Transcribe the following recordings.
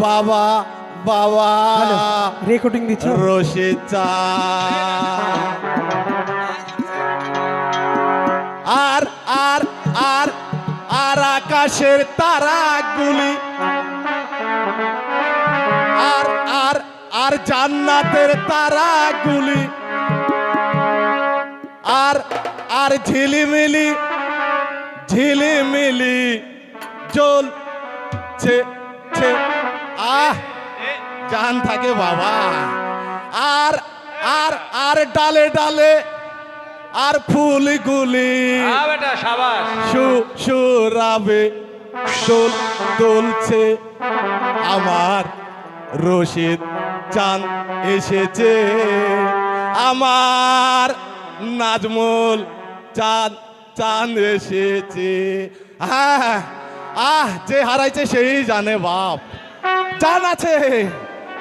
বাবা বাবা। রেকর্ডিং দিচ্ছ? রশিদ। আর আর আর আর আকাশের তারাগুলি। আর আর আর জান্নাতের তারাগুলি। আর আর ঝিলিমিলি ঝিলিমিলি জ্বলছে। ছে আহ জান থাকে বাবা। আর আর আর ডালে ডালে আর সাবাস। সু সুরাবে দোল দোলছে আমার রশিদ চান এসেছে। আমার নাজমুল চান চান এসেছে। হ্যাঁ আহ, যে হারাইছে সেই জানে বাপ। জান আছে।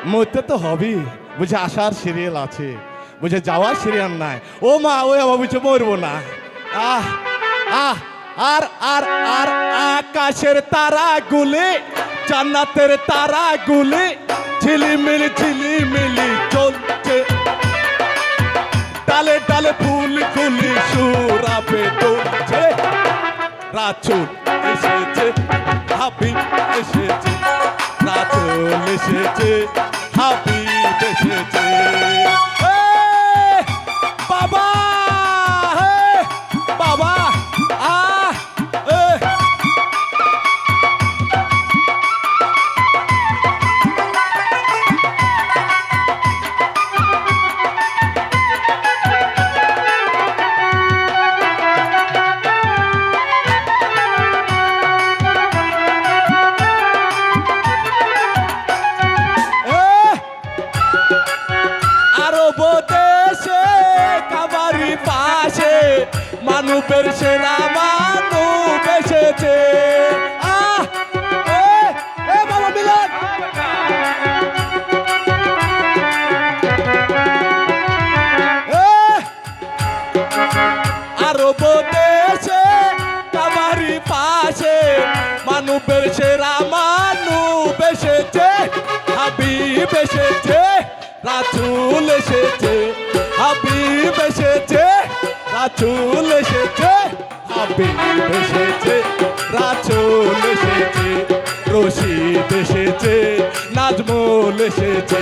মরতে তো হবেই। বুঝে আসার সিরিয়াল আছে। বুঝে যাওয়ার সিরিয়াল নাই। ও মা ওই বাবা, বুঝে মরবো না। আহ আহ, আর আর আর আকাশের তারা গুলি জান্নাতের তারা গুলি ঝিলিমিলি ঝিলিমিলি চলছে। ডালে ডালে ফুল গুলি সুরাবে চলছে রাচুল এসেছে হাবিব এসেছে রাচুল এসেছে মানুষের সেরা মানুষ এসেছে। আরব দেশে কাবারি পাশে মানুষের সেরা মানুষ এসেছে। হাবিব এসেছে রাচুল এসেছে, হাবিব এসেছে। রাচুল এসেছে আবির এসেছে রাচুল এসেছে রশিদ এসেছে নাজমুল এসেছে।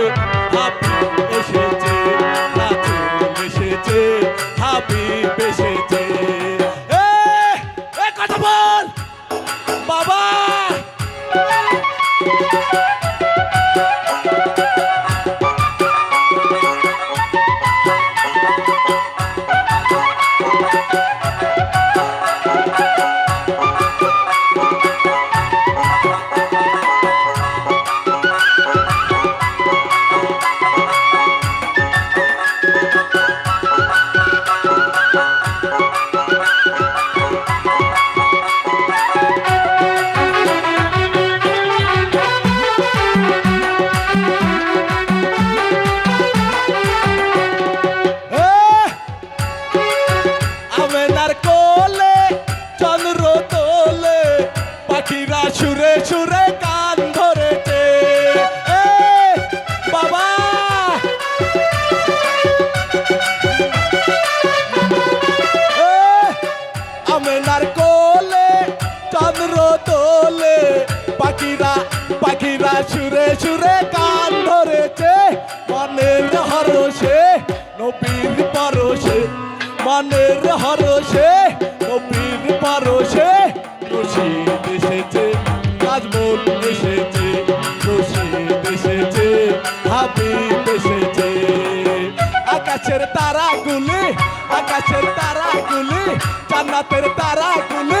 সুরে সুরে কান ধরেছে। বাবা! আমেনার কোলে, চন্দ্র তোলে, পাখিরা পাখিরা সুরে সুরে কান ধরেছে। মনের হরসে নবীর পরশে। মনের হরসে নবীর পরশে খুশি দেশেছে। এসেছে মন এসেছে রশিদ এসেছে হাবিব এসেছে। আকাশের তারাগুলি আকাশের তারাগুলি জান্নাতের তারাগুলি ঝিলিমিলি